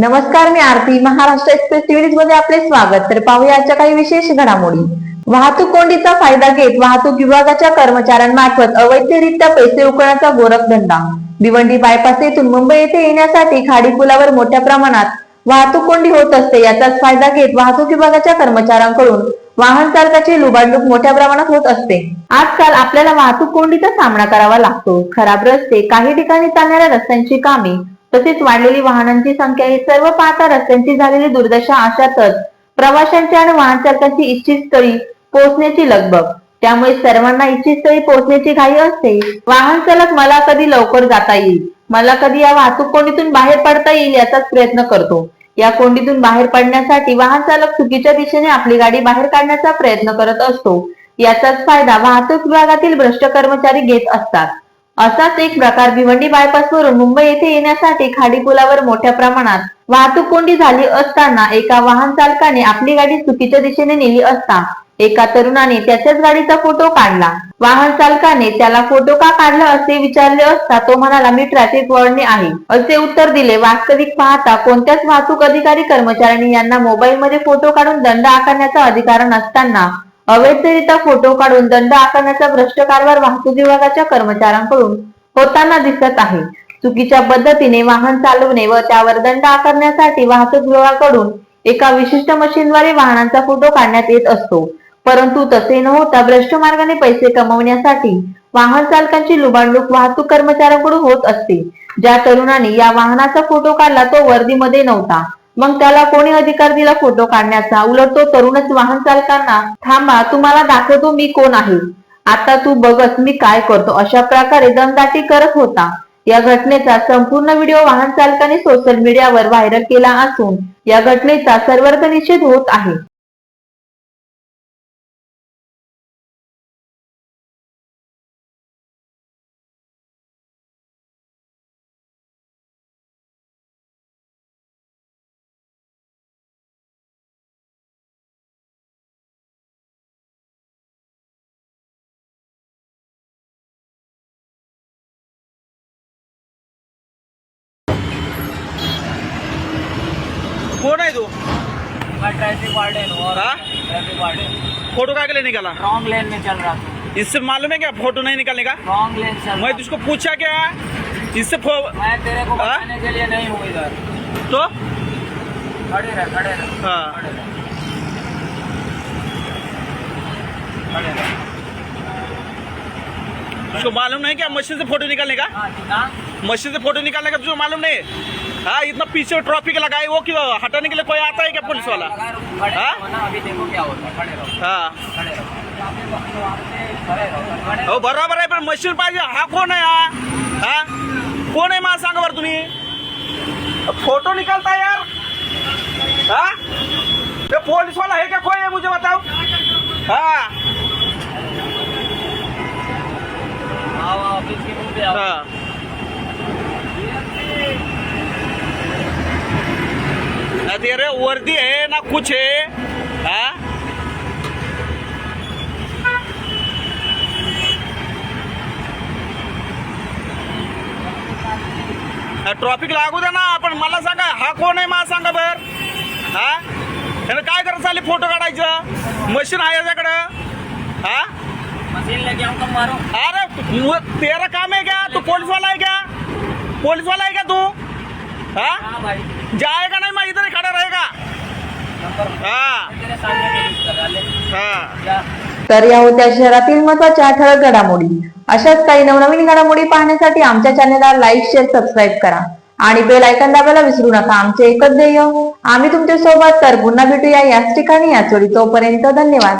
नमस्कार मी Aarti. Maharashtra express TV मध्ये आपले स्वागत. तर पाहूया आजच्या काही विशेष घडामोडी. वाहतूक कोंडीचा फायदा घेत वाहतूक विभागाच्या कर्मचाऱ्यांमार्फत अवैधरित्या पैसे उकळण्याचा गोरखधंदा भिवंडी बायपास येथून मुंबई येथे येण्यासाठी खाडी पुलावर मोठ्या प्रमाणात वाहतूक कोंडी होत असते. याचाच फायदा घेत वाहतूक विभागाच्या कर्मचाऱ्यांकडून वाहन चालकाची लुबाडणूक मोठ्या प्रमाणात होत असते. आजकाल आपल्याला वाहतूक कोंडीचा सामना करावा लागतो. खराब रस्ते काही ठिकाणी चालणाऱ्या रस्त्यांची कामे तसेच वाढलेली वाहनांची संख्या ही सर्व पाहता रस्त्यांची झालेली दुर्दशा अशातच प्रवाशांची आणि वाहन चालकांची इच्छित स्थळी पोहोचण्याची लगबग. त्यामुळे सर्वांना इच्छित स्थळी पोहोचण्याची घाई असते. वाहन चालक मला कधी लवकर जाता येईल? मला कधी या वाहतूक कोंडीतून बाहेर पडता येईल याचाच प्रयत्न करतो. या कोंडीतून बाहेर पडण्यासाठी वाहन चालक चुकीच्या दिशेने आपली गाडी बाहेर काढण्याचा प्रयत्न करत असतो. याचाच फायदा वाहतूक विभागातील भ्रष्ट कर्मचारी घेत असतात. असाच एक प्रकार भिवंडी बायपास वरून मुंबई येथे येण्यासाठी खाडी पुलावर मोठ्या प्रमाणात वाहतूक कोंडी झाली असताना एका वाहन चालकाने आपली गाडी चुकीच्या दिशेने नेली असता एका तरुणाने त्याच्याच गाडीचा फोटो काढला. वाहन चालकाने त्याला फोटो का काढला असे विचारले असता तो म्हणाला मी ट्रॅफिक वळणे आहे. असे उत्तर दिले. वास्तविक पाहता कोणत्याच वाहतूक अधिकारी कर्मचाऱ्यांनी यांना मोबाईल मध्ये फोटो काढून दंड आकारण्याचा अधिकार नसताना अवैधरित्या फोटो काढून दंड आकारण्याचा भ्रष्ट कारभार वाहतूक विभागाच्या कर्मचाऱ्यांकडून होताना दिसत आहे. चुकीच्या पद्धतीने वाहन चालवणे व त्यावर दंड आकारण्यासाठी वाहतूक विभागाकडून एका विशिष्ट मशीनद्वारे वाहनांचा फोटो काढण्यात येत असतो. परंतु तसे न होता भ्रष्ट मार्गाने पैसे कमवण्यासाठी वाहन चालकांची लुबाडणूक वाहतूक कर्मचाऱ्यांकडून होत असते. ज्या तरुणाने या वाहनाचा फोटो काढला तो वर्दीमध्ये नव्हता. मग त्याला कोणी अधिकार दिला फोटो काढण्याचा? उलट तो तरुणच वाहन चालकांना थांबा तुम्हाला दाखवतो मी कोण आहे. आता तू बघत मी काय करतो. अशा प्रकारे दमदाटी करत होता. या घटनेचा संपूर्ण व्हिडिओ वाहन चालकाने सोशल मीडियावर व्हायरल केला असून या घटनेचा सर्वत्र निषेध होत आहे. कौन है तू? ट्रैफ़िक वार्डन और हाँ? Traffic warden. फ़ोटो का के लिए निकाला रॉन्ग लेन में चल रहा था इससे मालूम है क्या फ़ोटो नहीं निकालने का? रॉन्ग लेन चल मैं तुझको पूछा क्या? इससे फो... मैं तेरे को? बताने के लिए नहीं हूँ इधर. तो? खड़े रह खड़े रह. हाँ। खड़े रह. खड़े रह. तुझको मालूम नहीं क्या मशीन से फ़ोटो निकालने का? हाँ। मशीन से फ़ोटो निकालने का तुझको मालूम नहीं? हाँ इतना पीछे ट्रॉफिक लगाए वो क्यों हटाने के लिए कोई आता है क्या पुलिस वाला हाँ? है. हो बरोबर आहे पण मशीन पाहिजे. हा कोण आहे हा? हा? कोण आहे मला सांगा बरं तुम्ही. फोटो निकालता यार. हा? ते पुलिस वाला है क्या कोई है मुझे बताओ. हाँ? तेरे वर्दी है ना कुछ है? हाँ ट्रॉफिक लागू दे ना पण मला सांगा हा कोण आहे मला सांगा बर? हा? त्यानं काय करत चालले फोटो काढायचं? मशीन आहे याच्याकडं हा? अरे तेरा काम है क्या तू पुलिस वाला है क्या पुलिस वाला है क्या तू? हाँ? भाई जाएगा नहीं मैं इधर ही. खड़ा रहेगा तर या होत्या शहरातील महत्त्वाच्या ठळक घडामोडी. अशाच काही नवनवीन घडामोडी पाहण्यासाठी आमच्या चॅनलला लाईक शेअर सबस्क्राईब करा. आणि बेल आयकॉन दाबायला विसरू नका. आमचे एकच ध्येय आम्ही तुमच्यासोबत तर पुन्हा भेटूया याच ठिकाणी. याच वेळी तोपर्यंत धन्यवाद.